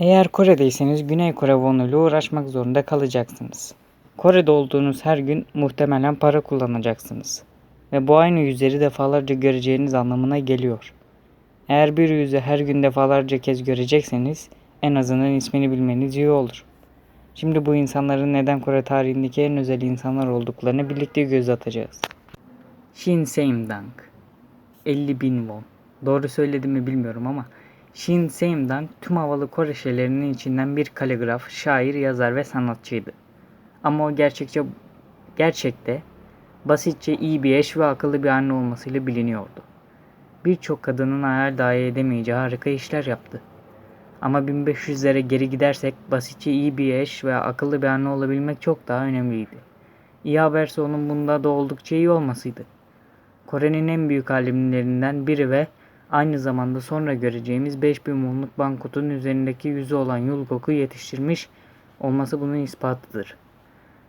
Eğer Kore'deyseniz Güney Kore wonu ile uğraşmak zorunda kalacaksınız. Kore'de olduğunuz her gün muhtemelen para kullanacaksınız. Ve bu aynı yüzleri defalarca göreceğiniz anlamına geliyor. Eğer bir yüzü her gün defalarca kez görecekseniz en azından ismini bilmeniz iyi olur. Şimdi bu insanların neden Kore tarihindeki en özel insanlar olduklarını birlikte göz atacağız. Shin Seimdang 50 bin won. Doğru söyledim mi bilmiyorum ama Shin Seimdang tüm havalı Kore şeylerinin içinden bir kaligraf, şair, yazar ve sanatçıydı. Ama o gerçekçe gerçekte basitçe iyi bir eş ve akıllı bir anne olmasıyla biliniyordu. Birçok kadının hayal dahi edemeyeceği harika işler yaptı. Ama 1500'lere geri gidersek basitçe iyi bir eş ve akıllı bir anne olabilmek çok daha önemliydi. İyi haberse onun bunda da oldukça iyi olmasıydı. Kore'nin en büyük alimlerinden biri ve aynı zamanda sonra göreceğimiz 5000 wonluk banknotun üzerindeki yüzü olan Yulgok'u yetiştirmiş olması bunun ispatıdır.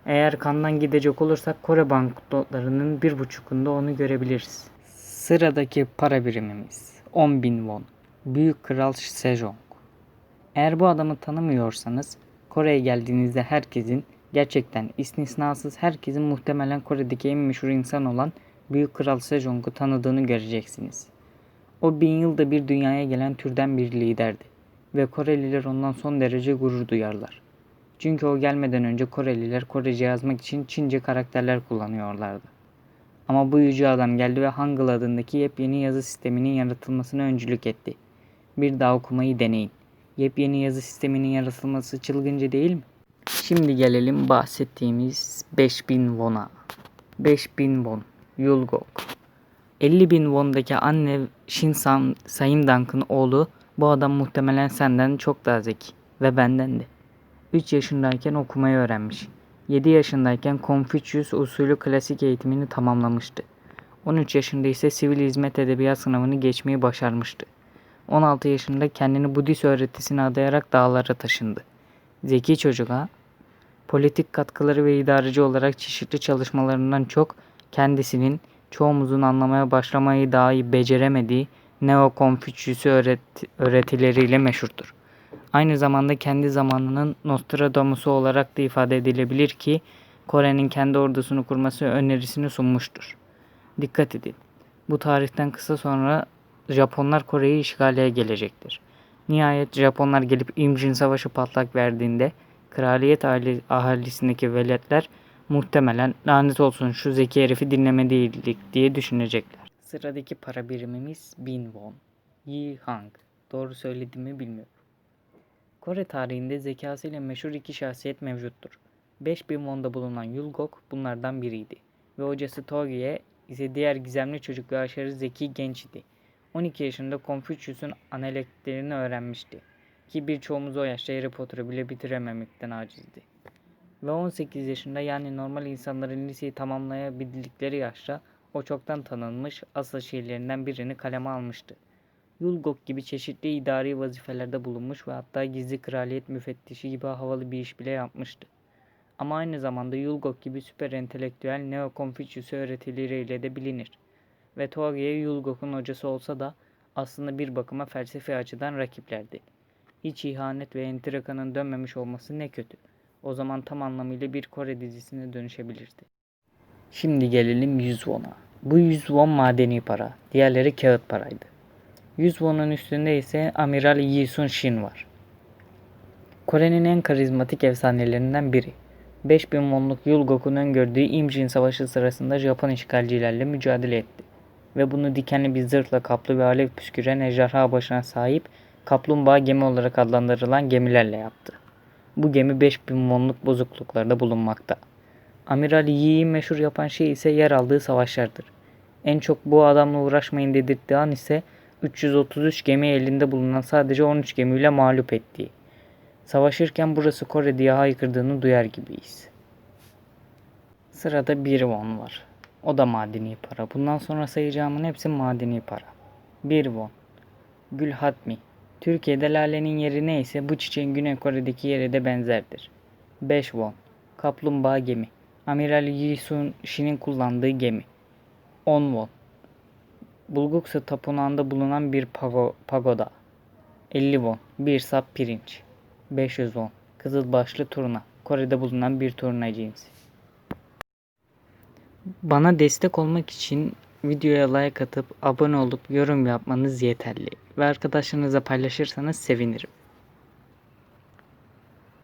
Eğer kandan gidecek olursak Kore banknotlarının bir buçukunda onu görebiliriz. Sıradaki para birimimiz 10.000 won. Büyük Kral Sejong. Eğer bu adamı tanımıyorsanız Kore'ye geldiğinizde herkesin gerçekten istisnasız herkesin muhtemelen Kore'deki en meşhur insan olan Büyük Kral Sejong'u tanıdığını göreceksiniz. O bin yılda bir dünyaya gelen türden bir liderdi ve Koreliler ondan son derece gurur duyarlar. Çünkü o gelmeden önce Koreliler Korece yazmak için Çince karakterler kullanıyorlardı. Ama bu yüce adam geldi ve Hangul adındaki yepyeni yazı sisteminin yaratılmasına öncülük etti. Bir daha okumayı deneyin. Yepyeni yazı sisteminin yaratılması çılgınca değil mi? Şimdi gelelim bahsettiğimiz 5000 won'a. 5000 won. Yulgok. 50 bin won'daki anne Shinsan Sayimdank'ın oğlu bu adam muhtemelen senden çok daha zeki ve benden de. 3 yaşındayken okumayı öğrenmiş. 7 yaşındayken Confucius usulü klasik eğitimini tamamlamıştı. 13 yaşında ise sivil hizmet edebiyat sınavını geçmeyi başarmıştı. 16 yaşında kendini Budist öğretisine adayarak dağlara taşındı. Zeki çocuğa politik katkıları ve idareci olarak çeşitli çalışmalarından çok kendisinin çoğumuzun anlamaya başlamayı dahi beceremediği Neo-Konfüçyüs öğret öğretileriyle meşhurdur. Aynı zamanda kendi zamanının Nostradamus'u olarak da ifade edilebilir ki Kore'nin kendi ordusunu kurması önerisini sunmuştur. Dikkat edin. Bu tarihten kısa sonra Japonlar Kore'yi işgale gelecektir. Nihayet Japonlar gelip İmjin Savaşı patlak verdiğinde kraliyet ahalisindeki veletler muhtemelen lanet olsun şu zeki herifi dinleme değildik diye düşünecekler. Sıradaki para birimimiz 1000 won. Yi Hang. Doğru söylediğimi bilmiyorum. Kore tarihinde zekasıyla meşhur iki şahsiyet mevcuttur. 5000 won'da bulunan Yulgok bunlardan biriydi. Ve hocası Togi'ye ise diğer gizemli çocuk ve aşırı zeki genç idi. 12 yaşında Confucius'un analeklerini öğrenmişti. Ki birçoğumuz o yaşta Harry Potter'ı bile bitirememekten acizdi. Ve 18 yaşında yani normal insanların liseyi tamamlayabildikleri yaşta o çoktan tanınmış asıl şiirlerinden birini kaleme almıştı. Yulgok gibi çeşitli idari vazifelerde bulunmuş ve hatta gizli kraliyet müfettişi gibi havalı bir iş bile yapmıştı. Ama aynı zamanda Yulgok gibi süper entelektüel Neo-Confucius öğretileriyle de bilinir. Ve Toage'ye Yulgok'un hocası olsa da aslında bir bakıma felsefi açıdan rakiplerdi. Hiç ihanet ve entrikanın dönmemiş olması ne kötü. O zaman tam anlamıyla bir Kore dizisine dönüşebilirdi. Şimdi gelelim 100 won'a. Bu 100 won madeni para. Diğerleri kağıt paraydı. 100 won'un üstünde ise Amiral Yi Sun Shin var. Kore'nin en karizmatik efsanelerinden biri. 5000 wonluk Yulgok'un öngördüğü Imjin Savaşı sırasında Japon işgalcilerle mücadele etti. Ve bunu dikenli bir zırhla kaplı ve alev püsküren ejderha başına sahip kaplumbağa gemi olarak adlandırılan gemilerle yaptı. Bu gemi 5000 wonluk bozukluklarda bulunmakta. Amiral Yi'yi meşhur yapan şey ise yer aldığı savaşlardır. En çok bu adamla uğraşmayın dedirttiği an ise 333 gemi elinde bulunan sadece 13 gemiyle mağlup ettiği. Savaşırken burası Kore diye haykırdığını duyar gibiyiz. Sırada bir won var. O da madeni para. Bundan sonra sayacağımın hepsi madeni para. Bir won. Gül Hatmi. Türkiye'de lalenin yeri neyse bu çiçeğin Güney Kore'deki yeri de benzerdir. 5 won. Kaplumbağa gemi. Amiral Yi Sun Shin'in kullandığı gemi. 10 won. Bulguksu tapınağında bulunan bir pago pagoda. 50 won. Bir sap pirinç. 510 Kızılbaşlı turna. Kore'de bulunan bir turna cinsi. Bana destek olmak için videoya like atıp abone olup yorum yapmanız yeterli ve arkadaşlarınızla paylaşırsanız sevinirim.